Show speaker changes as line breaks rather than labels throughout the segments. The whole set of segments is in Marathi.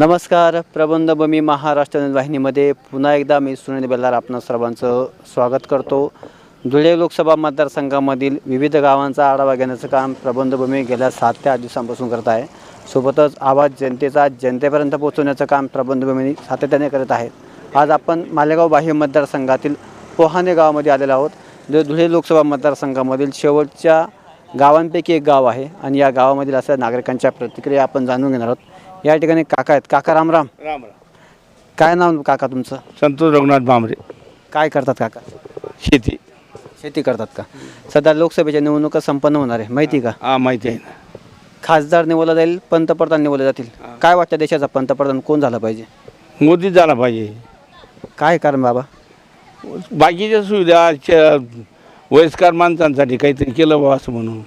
नमस्कार प्रबंधभूमी महाराष्ट्र वाहिनीमध्ये पुन्हा एकदा मी सुनील बेल्लार आपणा सर्वांचं स्वागत करतो. धुळे लोकसभा मतदारसंघामधील विविध गावांचा आढावा घेण्याचं काम प्रबंधभूमी गेल्या सात ते आठ दिवसांपासून करत आहे. सोबतच आवाज जनतेचा जनतेपर्यंत पोहोचवण्याचं काम प्रबंधभूमी सातत्याने करत आहे आज आपण मालेगाव बाह्य मतदारसंघातील पोहाने गावामध्ये आलेलो आहोत. जे धुळे लोकसभा मतदारसंघामधील शेवटच्या गावांपैकी एक गाव आहे आणि या गावामधील अशा नागरिकांच्या प्रतिक्रिया आपण जाणून घेणार आहोत. या ठिकाणी काका आहेत. काका रामराम.
राम
काय नाव काका तुमचं?
संतोष रघुनाथ भांबरे
काय करतात काका?
शेती.
शेती करतात का? सध्या लोकसभेच्या निवडणुका संपन्न होणार आहे. माहिती का?
हा माहिती आहे ना.
खासदार निवडला जाईल पंतप्रधान निवडले जातील. काय वाटतं देशाचा पंतप्रधान कोण झाला पाहिजे?
मोदीच झाला पाहिजे.
काय कारण बाबा?
बाकीच्या सुविधा च- वयस्कर माणसांसाठी काहीतरी केलं बाबा असं म्हणून.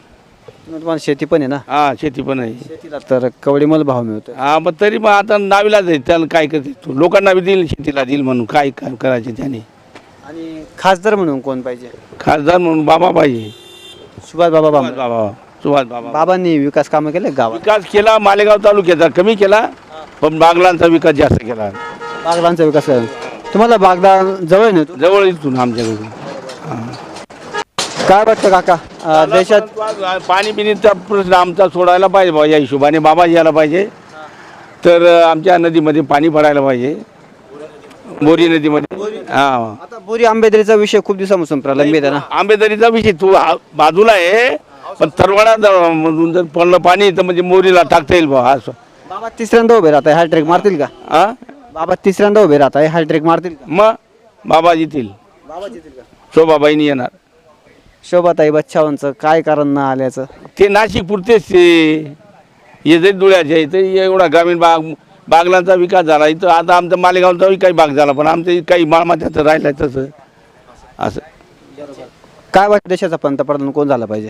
तुम्हाला शेती पण आहे ना?
हा शेती पण आहे.
शेतीला तर कवडीमल भाव मिळतो
हा मग तरी मग आता नावीला जाईल त्याला काय करते? तू लोकांना बी देईल शेतीला देईल म्हणून काय काय करायचे त्याने?
आणि खासदार म्हणून कोण पाहिजे?
खासदार म्हणून बाबा पाहिजे.
सुभाष बाबा
सुभाष
बाबा
बाबा सुभाष बाबा.
बाबांनी विकास कामं केले गावात?
विकास केला मालेगाव तालुक्याचा कमी केला पण बागलांचा विकास जास्त केला.
बागलांचा विकास केला. तुम्हाला बागदा जवळ आहे ना तू?
जवळ इथून आमच्याकडून.
काय वाटतं काका? अं, देशात
पाणी पिण्याचा प्रश्न आमचा सोडायला पाहिजे बाबा या हिशोबाने बाबा यायला पाहिजे. तर अ, आमच्या नदीमध्ये पाणी पडायला पाहिजे. बोरी नदीमध्ये. हा.
आता बोरी आंबेदरीचा विषय खूप दिवसापासून प्रलंबित आहे ना?
आंबेदरीचा विषय तू आ- बाजूला आहे. पण तरवाडा मधून जर पडलं पाणी तर म्हणजे मोरीला टाकता येईल बा असं.
बाबा तिसऱ्यांदा उभे राहत आहे हॅट्रिक मारतील का?
हा
बाबा तिसऱ्यांदा उभे राहत आहे हॅट्रिक मारतील का?
मग बाबा येतील.
बाबा जितील का?
शोभाबाईनी येणार.
शोभाताई बच्छावांचं काय कारण न आल्याचं?
ते नाशिक पुरतेच ते. हे जरी धुळ्याचे आहे तर एवढा ग्रामीण भाग बागलांचा विकास झाला. इथं आता आमचा मालेगावचाही काही भाग झाला पण आमचं काही माळमात्याचं राहिलं आहे तसं. असं.
काय वाटतं देशाचा पंतप्रधान कोण झाला पाहिजे?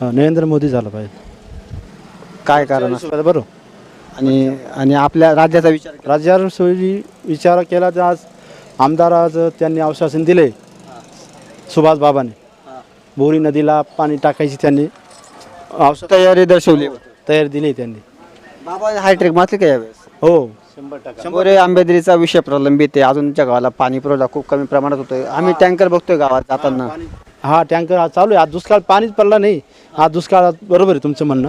हा, नरेंद्र मोदी झाला पाहिजे.
काय कारण असं?
बरोबर
आणि आणि आपल्या राज्याचा विचार केला.
राज्यावर सोयी विचार केला तर आज आमदार आज त्यांनी आश्वासन दिले. सुभाष बाबाने. बोरी नदीला पाणी टाकायची त्यांनी. औषध
तयारी दर्शवली.
तयारी दिली त्यांनी.
बाबा हायट्रिक मारतील का यावेळेस?
हो.
बोरे आंबेदरीचा विषय प्रलंबित आहे. अजूनच्या गावाला पाणी पुरवठा खूप कमी प्रमाणात होतोय. आम्ही टँकर बघतोय गावात जाताना.
हा टँकर आज चालू आहे. आज दुष्काळ पाणीच पडला नाही. आज दुष्काळ बरोबर आहे तुमचं म्हणणं.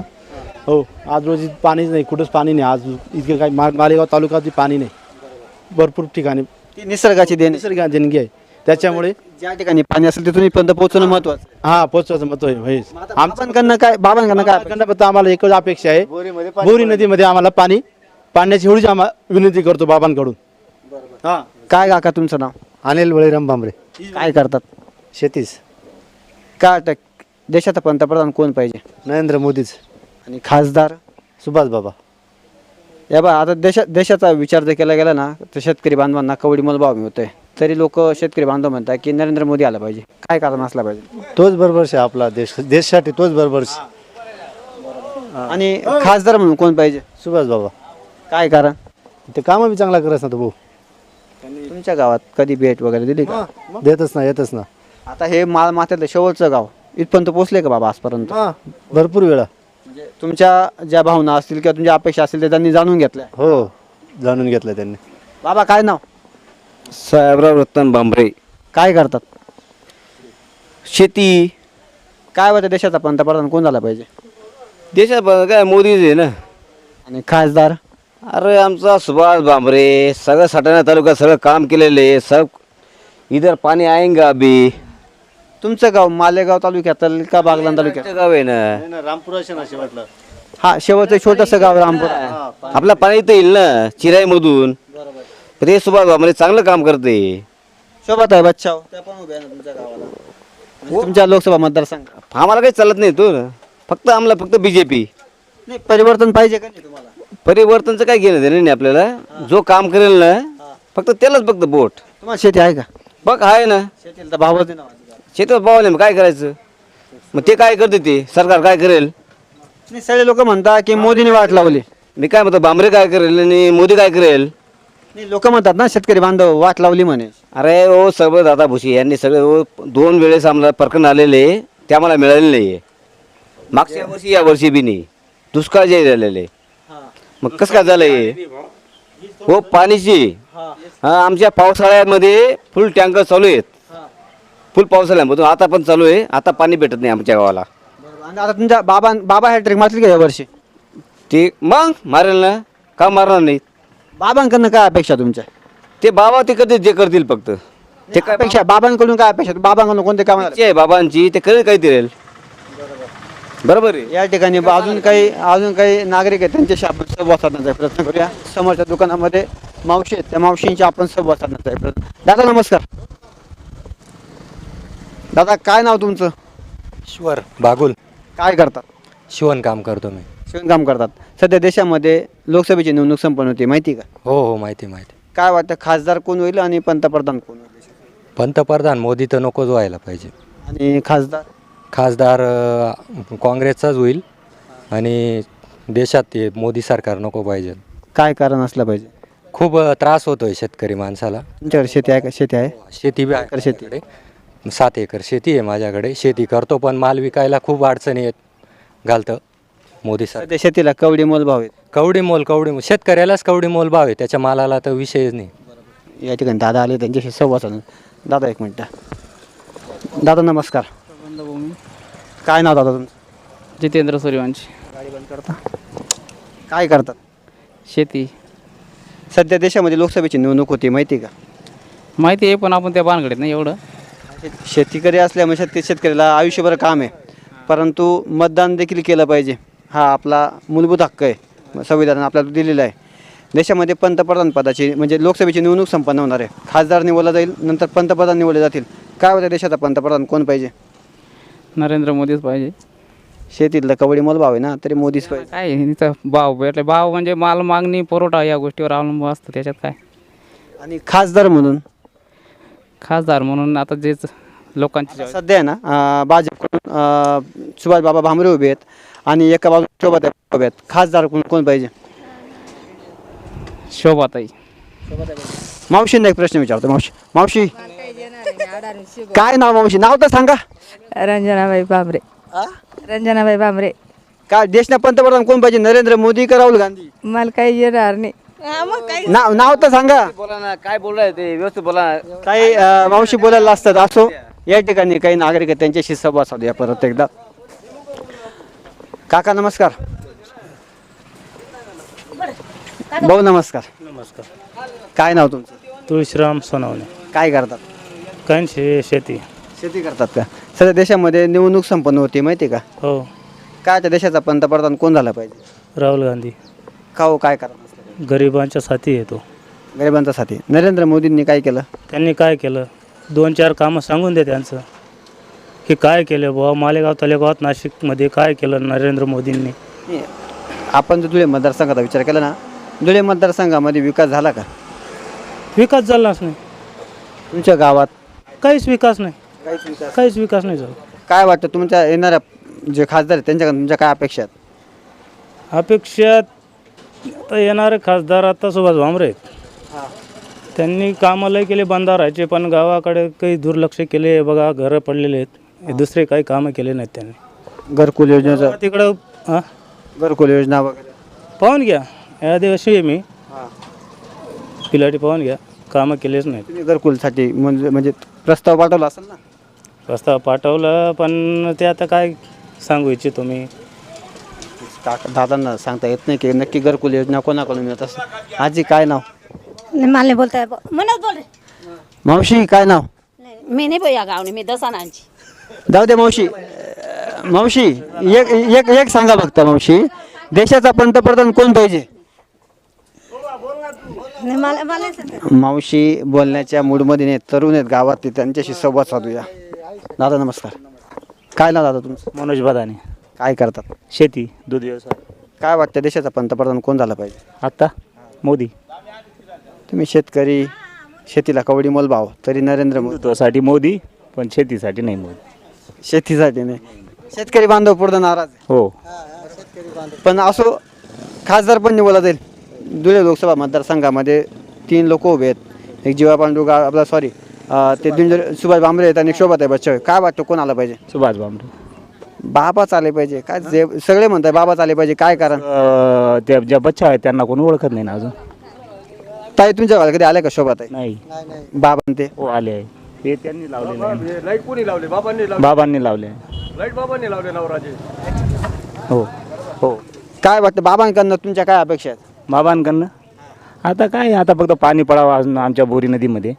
हो आज रोजी पाणीच नाही. कुठंच पाणी नाही. आज इतके काही मा मालेगाव तालुक्यात पाणी नाही. भरपूर ठिकाणी.
ती निसर्गाची देण.
निसर्ग देणगी आहे. त्याच्यामुळे
ज्या ठिकाणी पाणी असेल तिथून पर्यंत पोहोचणं महत्वाचं
हा पोचवायचं मत आहे.
बाबांकडनं काय बाबांकडनं काय
आमच्याकडनं फक्त आम्हाला एकच अपेक्षा आहे. बोरी नदीमध्ये आम्हाला पाणी पाण्याची एवढीच आम्हाला विनंती करतो बाबांकडून. हा.
काय काका तुमचं नाव?
अनिल बळीराम भांबरे
काय करतात?
शेतीस
काय वाटतं देशाचा पंतप्रधान कोण पाहिजे?
नरेंद्र मोदीच.
आणि खासदार?
सुभाष बाबा.
या बा आता देशा देशाचा विचार जर केला गेला ना तर शेतकरी बांधवांना कवडीमोल भाव मिळतोय. तरी लोक शेतकरी बांधव म्हणतात की नरेंद्र मोदी आला पाहिजे. काय कारण असला पाहिजे?
तोच बरोबर आहे आपला देश. देशासाठी तोच बरोबर आहे.
आणि खासदार म्हणून कोण पाहिजे?
सुभाष बाबा
काय कारण?
ते कामं बी चांगला करत ना तो भाऊ.
तुमच्या गावात कधी भेट वगैरे दिली का?
देतच ना येतच ना
आता हे माल माथ्यातलं शेवटचं गाव इथपर्यंत पोहोचले का बाबा आजपर्यंत?
भरपूर वेळा.
म्हणजे तुमच्या ज्या भावना असतील किंवा तुमच्या अपेक्षा असतील ते त्यांनी जाणून घेतल्या.
हो जाणून घेतलं त्यांनी.
बाबा काय नाव?
साहेबराव रतन भांबरे
काय करतात?
शेती.
काय वाटतं देशाचा पंतप्रधान? कोण झाला पाहिजे?
देशात ब- काय? मोदीच आहे ना.
आणि खासदार?
अरे आमचा सुभाष भांबरे सगळं सटाणा तालुक्यात सगळं काम केलेले सब इधर पाणी आएंगा अभी?
तुमचं गाव मालेगाव तालुक्यात का बागलान तालुक्यात?
गाव आहे ना.
रामपुरा असे वाटलं
हा शेवटचं छोटंसं गाव रामपूर. आहे.
आपला पाणी इथं येईल ना चिराईमधून. हे सुभाष भांबरे चांगलं काम करते.
बच्चाव त्या पण उभ्या आहे ना तुमच्या गावाला. म्हणजे तुमच्या लोकसभा मतदारसंघ.
आम्हाला काही चालत नाही तो. फक्त आम्हाला फक्त बीजेपी
नाही परिवर्तन पाहिजे का नाही तुम्हाला?
परिवर्तनचं काय घेणं देणं नाही आपल्याला. जो काम करेल ना फक्त त्यालाच फक्त बोट.
तुम्हाला शेती आहे का?
बघ आहे ना.
शेतीला तर भावच नाही ना अजिबात.
शेतात पावले मग काय करायचं? मग ते काय करते ते? सरकार काय करेल?
नाही सगळे लोक म्हणतात की मोदीने वाट लावली.
मी काय म्हणतो बांबरे काय करेल आणि मोदी काय करेल?
नाही लोक म्हणतात ना शेतकरी बांधव वाट लावली म्हणे.
अरे ओ सगळं दादा भुशी यांनी सगळे ओ दोन वेळेस आम्हाला प्रकरण आलेले ते आम्हाला मिळालेले नाही मागच्या वर्षी या वर्षी बी नाही. दुष्काळ जे झालेले. मग कसं काय झालं हे? हो पाणीची. हा. आमच्या पावसाळ्यामध्ये फुल टँकर चालू आहेत. फुल पावसाळ्यामधून आता पण चालू आहे. आता पाणी भेटत नाही आमच्या गावाला.
आणि आता तुमच्या बाबा बाबा हॅट्रिक मारतील का यावर्षी
ते मग मारेल ना? का मारणार नाही
बाबांकडनं काय अपेक्षा तुमच्या?
ते बाबा ते कधी जे करतील फक्त. ते काय
अपेक्षा बाबांकडून काय अपेक्षा बाबांकडून कोणते काम
इच्छा आहे बाबांची ते करेल काही देईल बरोबर आहे.
या ठिकाणी ब- अजून काही अजून काही नागरिक आहेत त्यांच्याशी आपण संवाद साधण्याचा प्रयत्न करूया. समोरच्या दुकानामध्ये मावशी आहेत. त्या मावशींची आपण संवाद साधण्याचा प्रयत्न दादा नमस्कार. दादा काय नाव तुमचं?
ईश्वर बागुल.
काय करतात
शिवणकाम करतो मी.
शिवणकाम करतात. सध्या देशामध्ये लोकसभेची निवडणूक संपन्न होती माहिती का?
हो हो माहिती माहिती
काय वाटतं खासदार कोण होईल आणि पंतप्रधान कोण होईल?
पंतप्रधान मोदी तर नकोच व्हायला पाहिजे.
आणि खासदार?
खासदार अं, काँग्रेसचाच होईल आणि देशात ते मोदी सरकार नको पाहिजे.
काय कारण असलं पाहिजे?
खूप अं, त्रास होतोय शेतकरी माणसाला.
तुमच्याकडे शेती आहे का? शेती आहे?
शेती बी आहे
शेती.
माझ्याकडे. सात एकर शेती आहे माझ्याकडे. शेती करतो पण माल विकायला खूप अडचणी येत घालतं. मोदी सरकार
सध्या शेतीला कवडी मोलभाव आहेत.
कवडी मोल कवडी मोल. शेतकऱ्यालाच कवडी मोल भाव आहे. त्याच्या मालाला तर विषयच नाही.
या ठिकाणी दादा आले त्यांच्याशी संवाद साधून. दादा एक मिनटं. दादा नमस्कार. काय नाव दादा तुमचं?
जितेंद्र सूर्यवंशी.
गाडी बंद करता. काय करतात?
शेती.
सध्या देशामध्ये लोकसभेची निवडणूक होती माहिती आहे का?
माहिती आहे पण आपण त्या भानगडीत नाही एवढं.
शेतकरी असल्यामुळे शेतकरी शेतकऱ्याला आयुष्यभर काम आहे. परंतु मतदान देखील केलं पाहिजे. हा आपला मूलभूत हक्क आहे. संविधानाने आपल्याला दिलेला आहे. देशामध्ये पंतप्रधान पदाची म्हणजे लोकसभेची निवडणूक संपन्न होणार आहे. खासदार निवडला जाईल नंतर पंतप्रधान निवडले जातील. काय होतं देशाचा पंतप्रधान? कोण पाहिजे?
नरेंद्र मोदीच पाहिजे.
शेतीतलं कवडी मोल भाव आहे ना तरी मोदीच पाहिजे.
काय इथं भाव भेटले भाव म्हणजे माल मागणी पुरवठा या गोष्टीवर अवलंबून असतं. त्याच्यात काय?
आणि खासदार म्हणून?
खासदार म्हणून आता जेच लोकांची
सध्या आहे ना भाजपकडून सुभाष बाबा भामरे उभे आहेत. आणि एका बाजू उभे आहेत खासदार कोण कोण पाहिजे?
शोभाताई.
मावशींना एक प्रश्न विचारतो मावशी. मावशी. काय नाव मावशी? नाव तर सांगा.
रंजनाबाई बांबरे. रंजनाबाई बांबरे.
काय देशना पंतप्रधान कोण पाहिजे? नरेंद्र मोदी का राहुल गांधी?
मला काही येणार नाही.
नाव नाव तर सांगा.
बोला ना काय बोल ते? व्यवस्थित बोला
काही अं, मावशी बोलायला असतात. असो. या ठिकाणी काही नागरिक आहेत त्यांच्याशी संवाद साधूया परत एकदा. काका नमस्कार. भाऊ नमस्कार.
नमस्कार.
काय नाव तुमचं?
तुळशीराम सोनवणे.
काय करतात?
काय शे शेती.
शेती करतात का? सध्या देशामध्ये निवडणूक संपन्न होती माहिती आहे का?
हो.
काय त्या देशाचा पंतप्रधान कोण झाला पाहिजे?
राहुल गांधी.
का हो काय करतात?
गरिबांच्या साथी येतो
गरिबांचा साथी. नरेंद्र मोदींनी काय केलं?
त्यांनी काय केलं? दोन चार कामं सांगून दे त्यांचं. की काय केलं बुवा? मालेगाव तालेगावात नाशिकमध्ये काय केलं नरेंद्र मोदींनी?
नाही, आपण जर धुळे मतदारसंघाचा विचार केला ना धुळे मतदारसंघामध्ये विकास झाला का?
विकास झालाच नाही.
तुमच्या गावात?
काहीच विकास नाही.
काहीच विकास
नाही. झाला.
काय वाटतं तुमच्या येणाऱ्या जे खासदार आहेत त्यांच्याकडून तुमच्या काय अपेक्षा आहेत?
अपेक्षा आता येणारे खासदार आता सुभाष भामरे आहेत. त्यांनी कामं लय केले बंधाराचे पण गावाकडे काही दुर्लक्ष केले. बघा घरं पडलेले आहेत. हे दुसरे काही कामं केले नाहीत त्यांनी.
घरकुल योजनेचं
तिकडं हां?
घरकुल योजना वगैरे.
पाहून घ्या. या दिवशी आहे मी. पिलाटी पाहून घ्या. कामं केलेच नाहीत.
तुम्ही घरकुलसाठी म्हणजे म्हणजे प्रस्ताव पाठवला असेल ना?
प्रस्ताव पाठवलं पण ते आता काय सांगू इच्छितो मी.
काका दादांना सांगता येत नाही की नक्की घरकुल योजना कोणाकडून मिळत असेल? आजी काय नाव?
मला नाही बोलता येत. म्हणत बोल रे.
मावशी काय नाव?
नाही, मी नाही या गावने मी दसानांची.
जाऊ दे मावशी. मावशी एक एक एक सांगा फक्त मावशी. देशाचा पंतप्रधान कोण पाहिजे. मावशी बोलण्याच्या मूडमध्ये नाही तरुण आहेत गावात ते त्यांच्याशी संवाद साधूया. दादा नमस्कार. काय नाव दादा तुमचं?
मनोज बदाने.
काय करतात?
शेती दूध व्यवसाय.
काय वाटतं देशाचा पंतप्रधान कोण झाला पाहिजे?
आत्ता मोदी.
तुम्ही शेतकरी शेतीला कवडी मोल भाव तरी नरेंद्र मोदी.
हिंदुत्वासाठी मोदी पण शेतीसाठी नाही मोदी.
शेतीसाठी नाही. शेतकरी बांधव पूर्ण नाराज आहे.
हो.
पण असो खासदार पण निवडला जाईल. धुळे लोकसभा मतदारसंघामध्ये तीन लोक उभे आहेत. एक जीवा पांडू गा आपला सॉरी ते दिंजर सुभाष भांबरे आहेत आणि शोभाताई बच्चाव काय वाटतं कोण आला पाहिजे?
सुभाष भामरे
बाबाच आले पाहिजे. काय जे सगळे म्हणतात बाबाच आले पाहिजे. काय कारण?
त्या ज्या बच्चा आहेत त्यांना कोणी ओळखत नाही ना अजून.
ताई तुमच्या गावाला कधी आले का शोभा ताई?
नाही.
बाबा ते
हो आले आहे. ते त्यांनी लावले लाइट कोणी लावले? बाबांनी लावले. हो हो.
काय वाटतं बाबांकडनं तुमच्या काय अपेक्षा आहेत?
बाबांकडनं? आता काय आता फक्त पाणी पडावं अजून आमच्या बोरी नदीमध्ये.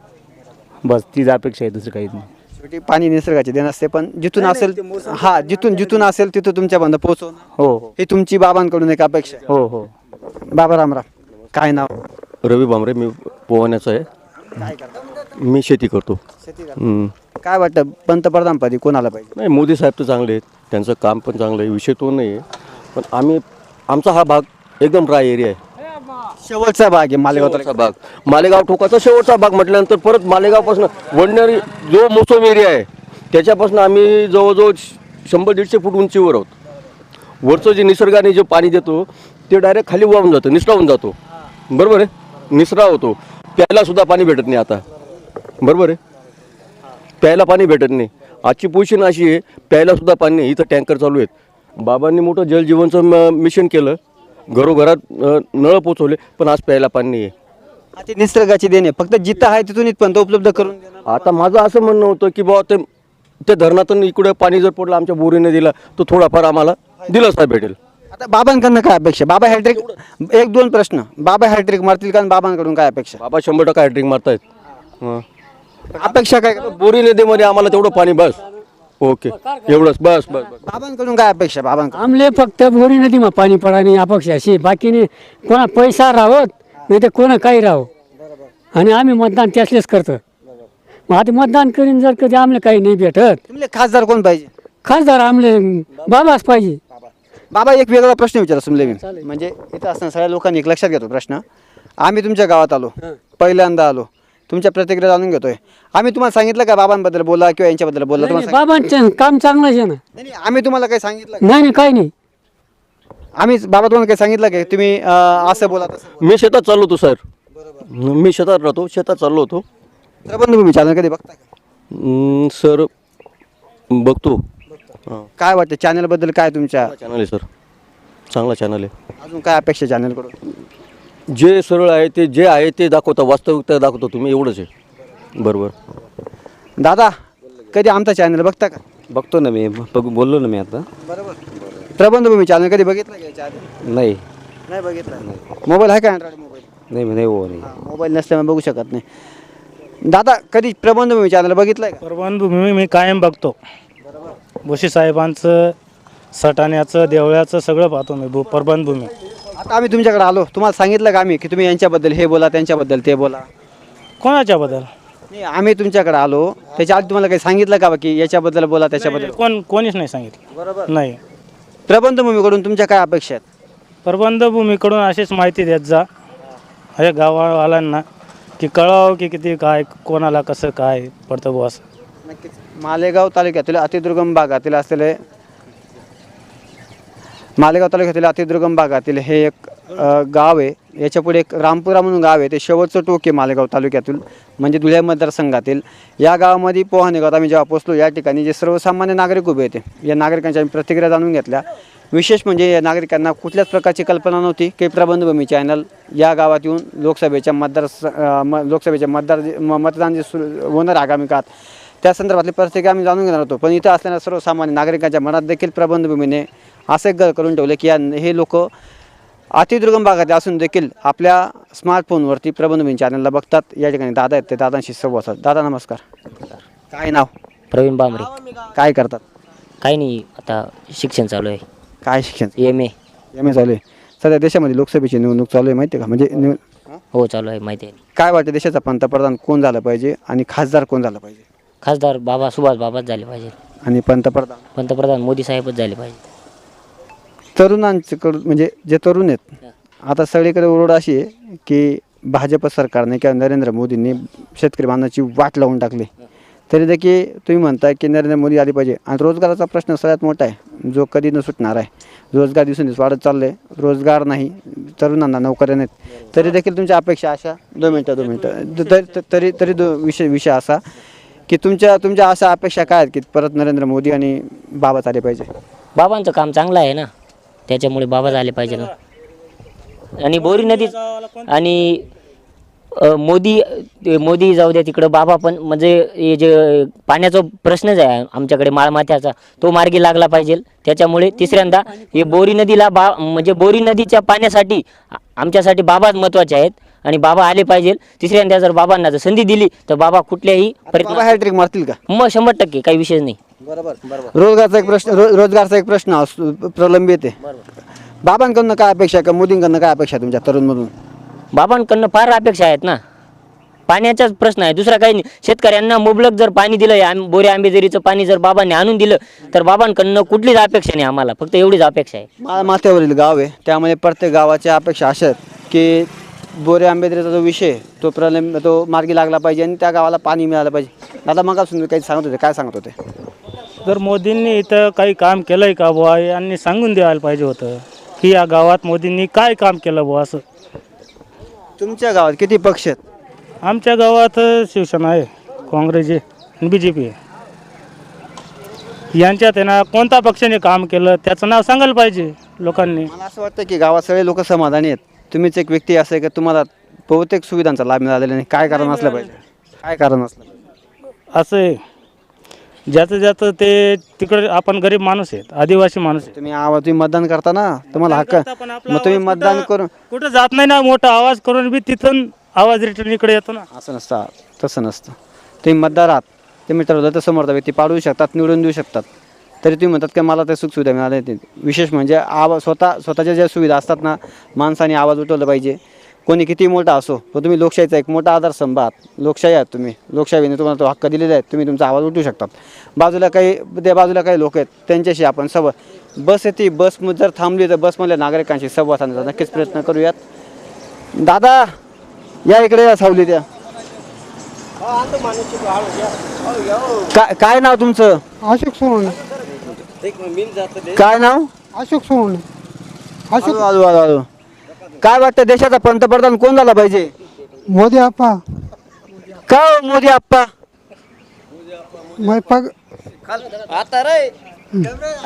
बस तीच अपेक्षा आहे दुसरं काहीच नाही.
शेवटी पाणी निसर्गाचे देण असते पण जिथून असेल हा जिथून जिथून असेल तिथून तुमच्यापर्यंत पोहोचवणं.
हो हो.
ही तुमची बाबांकडून एक अपेक्षा आहे.
हो हो.
बाबा रामराम काय नाव?
रवी भांबरे मी पोहण्याचा आहे.
काय करता?
मी शेती करतो.
शेती करता.
हम्म.
काय वाटतं पंतप्रधानपदी कोणाला पाहिजे?
नाही मोदी साहेब तर चांगले आहेत. त्यांचं काम पण चांगलं आहे. विषय तो नाही आहे पण आम्ही आमचा हा भाग एकदम ड्राय एरिया आहे.
शेवटचा भाग आहे मालेगाव
शेवटचा भाग. मालेगाव ठोकाचा शेवटचा भाग म्हटल्यानंतर परत मालेगावपासून वडनेरी जो मोसम एरिया आहे त्याच्यापासून आम्ही जवळजवळ शंभर दीडशे फूट उंचीवर आहोत. वरचं जे निसर्गाने जे पाणी देतो ते डायरेक्ट खाली वाहून जातं निसरावून जातो. बरोबर आहे? निसरा होतो. प्यायला सुद्धा पाणी भेटत नाही आता. बरोबर आहे. प्यायला पाणी भेटत नाही. आजची पोझिशन अशी आहे प्यायला सुद्धा पाणी नाही. इथं टँकर चालू आहेत. बाबांनी मोठं जलजीवनचं म- मिशन केलं. घरोघरात नळ पोचवले पण आज प्यायला पाणी नाही. आहे
निसर्गाची देणे फक्त जिथं आहे तिथून इथपर्यंत उपलब्ध करून देणं.
आता माझं असं म्हणणं होतं की बाबा ते ते धरणातून इकडे पाणी जर पडलं आमच्या बोरीने दिला तर थोडाफार आम्हाला दिलासा भेटेल.
आता बाबांकडनं काय अपेक्षा? बाबा हॅट्रिक एक दोन प्रश्न. बाबा हॅट्रिक मारतील का आणि बाबांकडून काय अपेक्षा?
बाबा शंभर टक्का हॅट्रिक मारतायत. हं.
अपेक्षा काय? करतो?
बोरी नदीमध्ये आम्हाला तेवढं पाणी बस. ओके. एवढंच. बस बस बस.
बाबांकडून काय अपेक्षा बाबांकडून?
आमले फक्त बोरी नदीमा पाणी पडानी अपेक्षा अशी बाकीने कोणा पैसा राहत नाही तर कोणा काही राहो. आणि आम्ही मतदान त्यासलेच करतो. मग आता मतदान करीन जर कधी आमले काही नाही भेटत.
तुमले खासदार कोण पाहिजे?
खासदार आमले बाबाच पाहिजे.
बाबा एक वेगळा प्रश्न विचारा सुमले मी. म्हणजे इथं असताना सगळ्या लोकांनी एक लक्षात घेतो प्रश्न. आम्ही तुमच्या गावात आलो. पहिल्यांदा आलो. तुमच्या प्रतिक्रिया जाणून घेतोय. आम्ही तुम्हाला सांगितलं का बाबांबद्दल बोला किंवा यांच्याबद्दल बोला? तुम्हाला?
बाबांचं काम चांगलंच आहे ना.
नाही, नाही, आम्ही तुम्हाला काही सांगितलं का?
नाही नाही काही नाही.
आम्ही बाबा तुम्हाला काही सांगितलं का? तुम्ही अं, असं बोला तसं बोला?
मी शेतात चाललो होतो सर. मी शेतात राहतो शेतात चाललो होतो.
प्रबंध तुम्ही चॅनल कधी बघता का?
हं, सर बघतो. हां
काय वाटतं चॅनलबद्दल काय तुमच्या?
चॅनल आहे सर. चांगला चॅनल आहे.
अजून काय अपेक्षा चॅनलकडून?
जे सरळ आहे ते जे आहे ते दाखवता वास्तविकता दाखवतो तुम्ही एवढंच आहे. बरोबर.
दादा कधी आमचा चॅनल बघता का?
बघतो ना मी बघ बोललो ना मी आता.
बरोबर. प्रबंधभूमी चॅनल कधी बघितलं का याच्या आधी?
नाही.
नाही बघितलं? मोबाईल आहे का अँड्रॉइड मोबाईल?
नाही नाही हो नाही.
मोबाईल नसल्यामुळे बघू शकत नाही. दादा कधी प्रबंधभूमी चॅनल बघितलंय का?
परवानभूमी मी कायम बघतो. भोशी साहेबांचं सटाण्याचं देवळ्याचं सगळं पाहतो मी भू परबंधभूमी
आता आम्ही तुमच्याकडे आलो. तुम्हाला सांगितलं का आम्ही की तुम्ही यांच्याबद्दल हे बोला त्यांच्याबद्दल ते बोला?
कोणाच्याबद्दल?
नाही आम्ही तुमच्याकडे आलो. त्याच्या आधी तुम्हाला काही सांगितलं का बा की याच्याबद्दल बोला त्याच्याबद्दल?
कोण कोणीच नाही सांगितलं.
बरोबर.
नाही.
प्रबंधभूमीकडून तुमच्या काय अपेक्षा आहेत?
प्रबंधभूमीकडून अशीच माहिती देत जा. हे गावावाल्यांना की कळावं की किती काय कोणाला कसं काय पडतं बुवा असं.
नक्कीच. मालेगाव तालुक्यातील अतिदुर्गम भागातील असलेले मालेगाव तालुक्यातील अतिदुर्गम भागातील हे एक गाव आहे. याच्यापुढे एक रामपुरा म्हणून गाव आहे. ते शेवटचं टोक आहे मालेगाव तालुक्यातील म्हणजे धुळे मतदारसंघातील. या गावामध्ये पोहाने गावात आम्ही जेव्हा पोचलो या ठिकाणी जे सर्वसामान्य नागरिक उभे होते या नागरिकांच्या आम्ही प्रतिक्रिया जाणून घेतल्या. विशेष म्हणजे या नागरिकांना कुठल्याच प्रकारची कल्पना नव्हती की प्रबंधभूमी चॅनल या गावात येऊन लोकसभेच्या मतदार म लोकसभेच्या मतदार जे- मतदान जे सुरू होणार आगामी काळात त्या संदर्भातली प्रतिक्रिया आम्ही जाणून घेणार होतो. पण इथं असलेल्या सर्वसामान्य नागरिकांच्या मनात देखील प्रबंधभूमीने असे घर करून ठेवले की या हे लोक अतिदुर्गम भागात असून देखील आपल्या स्मार्टफोनवरती प्रबंधभूमी चॅनलला बघतात. या ठिकाणी दादा आहेत ते. दादांशी संवाद. दादा नमस्कार. काय नाव?
प्रवीण बांबरे.
काय करतात?
काही नाही आता शिक्षण चालू आहे.
काय शिक्षण?
एम ए
एम ए चालू आहे. सध्या देशामध्ये लोकसभेची निवडणूक चालू आहे माहिती आहे का? म्हणजे निव
हो चालू आहे माहिती आहे.
काय वाटतं देशाचा पंतप्रधान कोण झालं पाहिजे आणि खासदार कोण झालं पाहिजे?
खासदार बाबा सुभाष बाबाच झाले पाहिजे
आणि पंतप्रधान
पंतप्रधान मोदी साहेबच झाले पाहिजे
तरुणांकडून म्हणजे जे तरुण आहेत आता सगळीकडे ओरड अशी आहे की भाजप सरकारने किंवा नरेंद्र मोदींनी शेतकरी बांधवाची वाट लावून टाकली तरी देखील तुम्ही म्हणताय की नरेंद्र मोदी आली पाहिजे आणि रोजगाराचा प्रश्न सगळ्यात मोठा आहे जो कधी न सुटणार आहे रोजगार दिवसेंदिवस वाढत चालले रोजगार नाही तरुणांना नोकऱ्या नाहीत तरी देखील तुमच्या अपेक्षा अशा दोन मिनटं दोन मिनटं तरी तरी तरी दो विषय विषय असा की तुमच्या तुमच्या अशा अपेक्षा काय आहेत की परत नरेंद्र मोदी आणि बाबा आले पाहिजे?
बाबांचं काम चांगलं आहे ना? त्याच्यामुळे बाबा झाले पाहिजे ना? आणि बोरी नदी आणि अ, मोदी ते मोदी जाऊ द्या तिकडं. बाबा पण म्हणजे हे जे पाण्याचा प्रश्नच आहे आमच्याकडे माळमाथ्याचा. तो मार्गी लागला पाहिजे. त्याच्यामुळे तिसऱ्यांदा हे बोरी नदीला बा म्हणजे बोरी नदीच्या पाण्यासाठी आ- आमच्यासाठी बाबाच महत्त्वाचे आहेत. आणि बाबा आले पाहिजे. तिसऱ्यांदा जर बाबांना जर संधी दिली तर बाबा कुठल्याही
बाबा
प्रयत्न
हॅट्रिक मारतील का?
मग शंभर टक्के काही विषय नाही.
बरोबर बरोबर. रोजगारचा एक प्रश्न रो- रोजगारचा एक प्रश्न प्रलंबित आहे. बाबांकडनं काय अपेक्षा आहे का? मोदींकडनं काय अपेक्षा आहे तुमच्या तरुणमधून?
बाबांकडनं फार अपेक्षा आहेत ना. पाण्याचाच प्रश्न आहे. दुसरा काही नाही. शेतकऱ्यांना मुबलक जर पाणी दिलं या आंब- बोरे आंबेजरीचं पाणी जर बाबांनी आणून दिलं तर बाबांकडनं कुठलीच अपेक्षा नाही आम्हाला. फक्त एवढीच अपेक्षा आहे.
मा माथ्यावरील गाव आहे. त्यामध्ये प्रत्येक गावाच्या अपेक्षा अशा आहेत की बोरे आंबेदरीचा जो विषय तो प्रलंब तो मार्गी लागला पाहिजे आणि त्या गावाला पाणी मिळालं पाहिजे. दादा मग तुम्ही काही सांगत होते? काय सांगत होते?
जर मोदींनी इथं काही काम केलं आहे का बुवा? यांनी सांगून द्यायला पाहिजे होतं की या गावात मोदींनी काय काम केलं बुवा असं.
तुमच्या गावात किती पक्ष आहेत?
आमच्या गावात शिवसेना आहे काँग्रेस आहे आणि बी जे पी आहे. यांच्यात आहे ना कोणत्या पक्षाने काम केलं त्याचं नाव सांगायला पाहिजे लोकांनी.
मला असं वाटतं की गावात सगळे लोक समाधानी आहेत. तुम्हीच एक व्यक्ती असं आहे की तुम्हाला बहुतेक सुविधांचा लाभ मिळालेला नाही? काय कारण असलं पाहिजे? काय कारण असलं पाहिजे?
असं आहे. ज्याचं ज्याचं ते तिकडे आपण गरीब माणूस आहेत आदिवासी माणूस आहे
तुम्ही आवाज तुम्ही मतदान करता ना? तुम्हाला हक्क
पण आपला
मग तुम्ही
आवाज
मतदान
कुठं-
करून
कुठं जात नाही ना मोठा आवाज करून बी तिथून आवाज रिटर्न इकडे येतो ना.
असं नसतं. तसं नसतं. तुम्ही मतदार आहात. तुम्ही ठरवलं तर समोरचा व्यक्ती पाडवू शकतात निवडून देऊ शकतात. तरी तुम्ही म्हणतात की मला ते सुखसुविधा मिळाल्या नाही. विशेष म्हणजे आवाज स्वतः स्वतःच्या ज्या सुविधा असतात ना माणसाने आवाज उठवला पाहिजे. कोणी किती मोठा असो पण तुम्ही लोकशाहीचा एक मोठा आधारस्तंभ आहात. लोकशाही आहात तुम्ही. लोकशाहीने तुम्हाला तो हक्क दिलेला आहे. तुम्ही तुमचा आवाज उठवू शकतात. बाजूला काही त्या बाजूला काही लोक आहेत त्यांच्याशी आपण संवाद बस येते बस जर थांबली तर बसमधल्या नागरिकांशी संवाद साधण्याचा नक्कीच प्रयत्न करूयात. दादा या इकडे या सावली त्या काय काय नाव तुमचं?
अशोक सोनवणे.
काय नाव?
अशोक सोनवणे.
आजू आजू आजू आजू काय वाटतं देशाचा पंतप्रधान कोण झाला पाहिजे?
मोदी आप्पा.
का हो मोदी आप्पा?
मै पग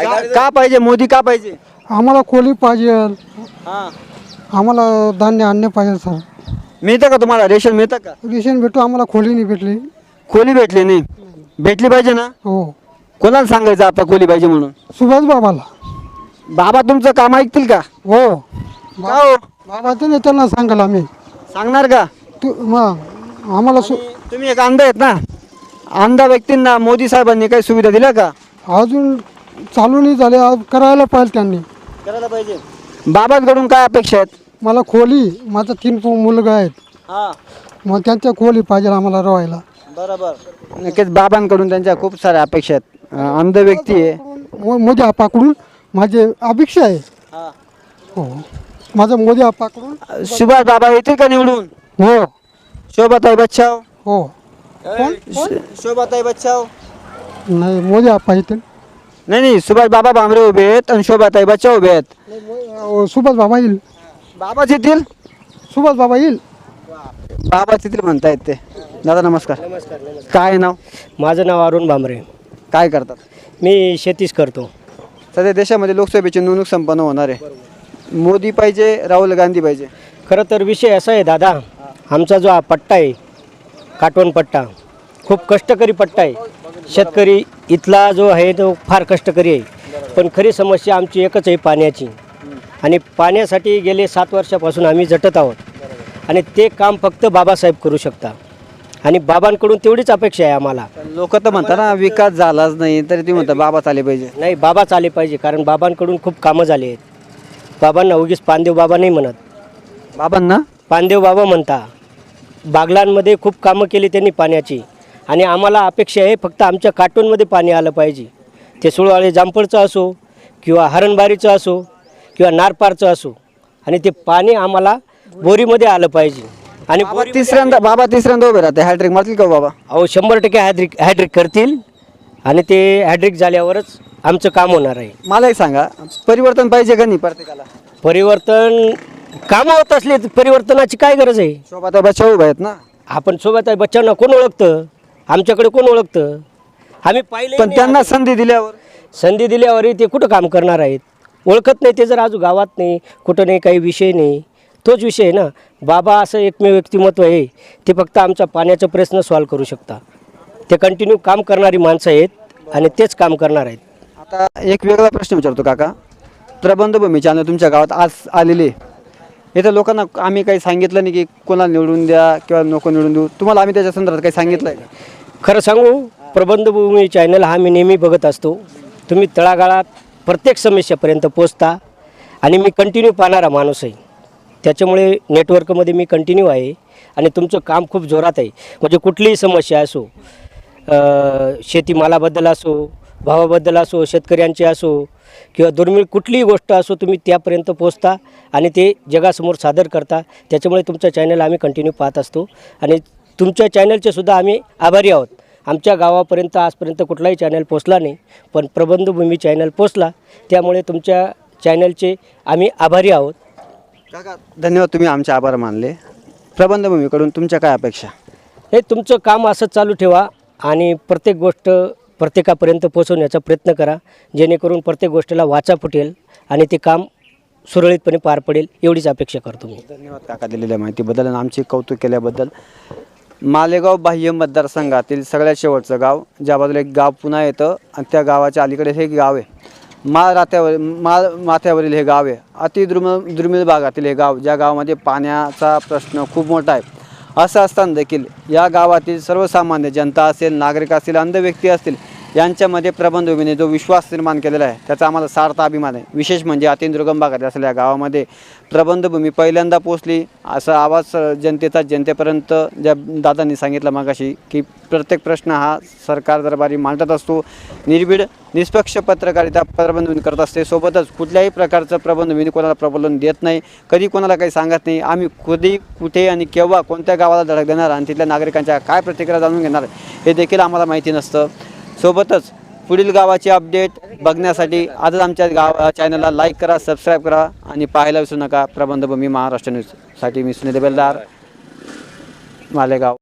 का- का पाहिजे मोदी का पाहिजे?
आम्हाला कोली पाहिजे.
हा.
आम्हाला धान्य आणणे पाहिजे सर.
मिळतं का तुम्हाला? रेशन मिळतं का?
रेशन भेटू आम्हाला खोली नाही भेटली.
कोणी भेटली नाही. भेटली पाहिजे ना?
हो.
कोणाला सांगायचं आता कोली पाहिजे म्हणून?
सुभाष बाबाला.
बाबा तुमचं काम ऐकतील का?
हो.
का हो?
नेत्यांना सांगाल आम्ही.
सांगणार का?
तू मग आम्हाला सु
तुम्ही एक अंध आहेत ना? अंध व्यक्तींना मोदी साहेबांनी काही सुविधा दिल्या का?
अजून चालू नाही झाले आज करायला पाहिजे त्यांनी.
करायला पाहिजे. बाबांकडून काय अपेक्षा आहेत?
मला खोली माझा तीन पो- मुलगा आहेत
हा.
मग त्यांच्या खोली पाहिजे आम्हाला राहायला.
बरोबर. नक्कीच बाबांकडून त्यांच्या खूप साऱ्या अपेक्षा आहेत. अं, अंध व्यक्ती आहे
मोदी आप्पाकडून माझी अपेक्षा आहे. हो. माझा मोदी आप्पाकडून
सुभाष बाबा येतील का निवडून?
हो.
शोभाताई बच्चाव.
हो.
शोभाताई बच्चाव.
नाही मोदी आप्पा येतील
नाही नाही सुभाष बाबा भामरे उभे आहेत आणि शोभाताई बच्चाव उभे आहेत.
सुभाष बाबा येईल.
बाबाच येतील?
सुभाष बाबा येईल.
बाबाच येतील म्हणतायत ते. दादा नमस्कार. काय नाव?
माझं नाव अरुण भामरे
काय करतात?
मी शेतीच करतो.
सध्या देशामध्ये लोकसभेची निवडणूक संपन्न होणार आहे. मोदी पाहिजे राहुल गांधी पाहिजे.
खरं तर विषय असा आहे दादा. आमचा जो हा पट्टा आहे काटवण पट्टा खूप कष्टकरी पट्टा आहे. शेतकरी इथला जो आहे तो फार कष्टकरी आहे. पण खरी समस्या आमची एकच आहे पाण्याची. आणि पाण्यासाठी गेले सात वर्षापासून आम्ही झटत आहोत. आणि ते काम फक्त बाबासाहेब करू शकता. आणि बाबांकडून तेवढीच अपेक्षा आहे आम्हाला.
लोक तर म्हणतात ना विकास झालाच नाही तरी तुम्ही म्हणता बाबाच आले पाहिजे.
नाही बाबाच आले पाहिजे कारण बाबांकडून खूप कामं झाली आहेत. बाबांना उगीच पानदेव बाबा नाही म्हणत.
बाबांना?
पानदेव बाबा म्हणता. बागलांमध्ये खूप कामं केली त्यांनी पाण्याची. आणि आम्हाला अपेक्षा आहे फक्त आमच्या कार्टूनमध्ये पाणी आलं पाहिजे. ते सुळवाळे जांभळचं असो किंवा हरणबारीचं असो किंवा नारपारचं असो. आणि ते पाणी आम्हाला बोरीमध्ये आलं पाहिजे. आणि
बाबा तिसऱ्यांदा बाबा तिसऱ्यांदा उभे राहते. हॅट्रिक मारतील का हो बाबा?
अहो शंभर टक्के हॅड्रिक हॅड्रिक करतील आणि ते हॅड्रिक झाल्यावरच आमचं काम होणार आहे.
मला एक सांगा परिवर्तन पाहिजे का नाही प्रत्येकाला?
परिवर्तन कामं होत असले तर परिवर्तनाची काय गरज आहे?
शोभाताई बच्चाव उभे आहेत ना?
आपण सोबत आहे बच्चांना कोण ओळखतं? आमच्याकडे कोण ओळखतं? आम्ही पाहिले
पण त्यांना संधी दिल्यावर?
संधी दिल्यावरही ते कुठं काम करणार आहेत? ओळखत नाही ते जर अजून गावात नाही कुठं नाही काही विषय नाही. तोच विषय आहे ना. बाबा असं एकमेव व्यक्तिमत्व आहे. ते फक्त आमचा पाण्याचा प्रश्न सॉल्व करू शकता ते कंटिन्यू काम करणारी माणसं आहेत आणि तेच काम करणार आहेत.
आता एक वेगळा प्रश्न विचारतो काका. प्रबंधभूमी चॅनल तुमच्या गावात आज आलेले इथं लोकांना आम्ही काही सांगितलं नाही की कोणाला निवडून द्या किंवा नको निवडून देऊ. तुम्हाला आम्ही त्याच्या संदर्भात काही सांगितलं आहे का?
खरं सांगू प्रबंधभूमी चॅनल हा मी नेहमी बघत असतो. तुम्ही तळागाळात प्रत्येक समस्यापर्यंत पोचता आणि मी कंटिन्यू पाहणारा माणूस आहे. त्याच्यामुळे नेटवर्कमध्ये मी कंटिन्यू आहे आणि तुमचं काम खूप जोरात आहे. म्हणजे कुठलीही समस्या असो शेतीमालाबद्दल असो भावाबद्दल असो शेतकऱ्यांची असो किंवा दुर्मिळ कुठलीही गोष्ट असो तुम्ही त्यापर्यंत पोचता आणि ते जगासमोर सादर करता. त्याच्यामुळे तुमचं चॅनल आम्ही कंटिन्यू पाहत असतो आणि तुमच्या चॅनलचे सुद्धा आम्ही आभारी आहोत. आमच्या गावापर्यंत आजपर्यंत कुठलाही चॅनल पोचला नाही पण प्रबंधभूमी चॅनल पोचला त्यामुळे तुमच्या चॅनलचे आम्ही आभारी आहोत.
काका धन्यवाद तुम्ही आमचे आभार मानले. प्रबंधभूमीकडून तुमच्या काय अपेक्षा?
हे तुमचं काम असंच चालू ठेवा आणि प्रत्येक गोष्ट प्रत्येकापर्यंत पोहोचवण्याचा प्रयत्न करा. जेणेकरून प्रत्येक गोष्टीला वाचा फुटेल आणि ते काम सुरळीतपणे पार पडेल एवढीच अपेक्षा करतो मी.
धन्यवाद काका दिलेल्या माहितीबद्दल आणि आमचे कौतुक केल्याबद्दल. मालेगाव बाह्य मतदारसंघातील सगळ्यात शेवटचं गाव ज्या बाजूला एक गाव पुन्हा येतं आणि त्या गावाच्या अलीकडे हे गाव आहे. माळ रात्यावर माळ माथ्यावरील हे गाव आहे. अति दुर्मिळ दुर्मिळ भागातील हे गाव ज्या गावामध्ये पाण्याचा प्रश्न खूप मोठा आहे. असं असताना देखील या गावातील सर्वसामान्य जनता असेल नागरिक असतील अंध व्यक्ती असतील यांच्यामध्ये प्रबंधभूमीने जो विश्वास निर्माण केलेला आहे त्याचा आम्हाला सार्थ अभिमान आहे. विशेष म्हणजे अति दुर्गम भागात असलेल्या गावामध्ये प्रबंधभूमी पहिल्यांदा पोचली. असा आवाज जनतेचा जनतेपर्यंत ज्या दादांनी सांगितलं मागाशी की प्रत्येक प्रश्न हा सरकार दरबारी मांडत असतो. निर्भीड निष्पक्ष पत्रकारिता प्रबंधभूमी करत असते. सोबतच कुठल्याही प्रकारचं प्रबंधभूमी कोणाला प्रबोधन देत नाही. कधी कोणाला काही सांगत नाही. आम्ही कधी कुठे आणि केव्हा कोणत्या गावाला धडक देणार आणि तिथल्या नागरिकांच्या काय प्रतिक्रिया जाणून घेणार हे देखील आम्हाला माहिती नसतं. सोबतच पुढील गावाची अपडेट बघण्यासाठी आजच आमच्या गाव चॅनलला लाईक करा सबस्क्राईब करा आणि पाहायला विसरू नका. प्रबंधभूमी महाराष्ट्र न्यूजसाठी मी सुनील बेलदार मालेगाव.